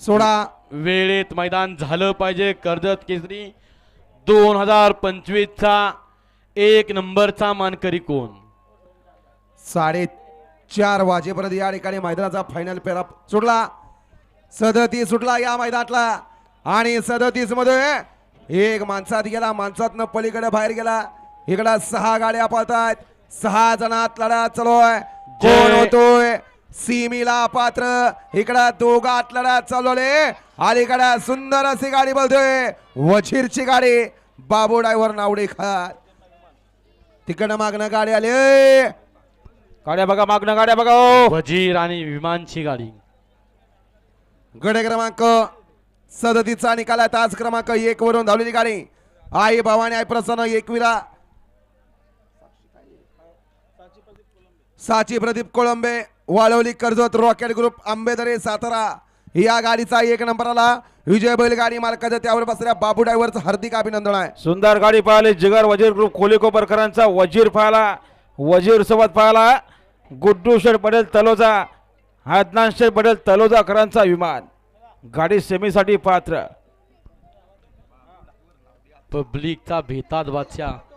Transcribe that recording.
सोडा. वेळेत मैदान झालं पाहिजे. कर्जत केसरी दोन हजार पंचवीस चा एक नंबरचा मानकरी कोण? साडे चार वाजेपर्यंत या ठिकाणी मैदानाचा फायनल पेरा सुटला. सदतीस सुटला या मैदानातला. आणि सदतीसमध्ये एक माणसात गेला. माणसातनं पलीकडे बाहेर गेला. इकडं सहा गाड्या पळतायत. सहा जणात लढा चालूय कोण जय- होतोय? सीमीला पात्र. इकडं दोघात लढा चालवले. अलीकडं सुंदर अशी गाडी बोलतोय. वजीरची गाडी. बाबू ड्रायव्हर नावडे खात. तिकडं मागणं गाडी आली! गाड्या बघा मागणं गाड्या बघा हो. वजीर आणि विमानची गाडी. गड क्रमांक सदतीचा निकाल आहे तास क्रमांक एक वरून धावलेली गाडी. आई भवानी आई प्रसन्न Ekvira. Sachi Pradeep Kolambe. Walwali Karjat rocket group Ambedare Satara. या गाडीचा एक नंबर आला. विजय बैल गाडी मालकाच्या त्यावर बसलेल्या बाबू ड्रायव्हरचं हार्दिक अभिनंदन आहे. सुंदर गाडी पाहिली. जिगर वजीर ग्रुप कोहली कोपरकरांचा वजीर पाहिला. वजीर सोबत पाहिला. गुड्डू शेठ पटेल तलोजा. हादनान शेठ पटेल तलोजाकरांचा विमान. गाडी सेमीसाठी पात्र. पब्लिकचा भेतात बादशाह.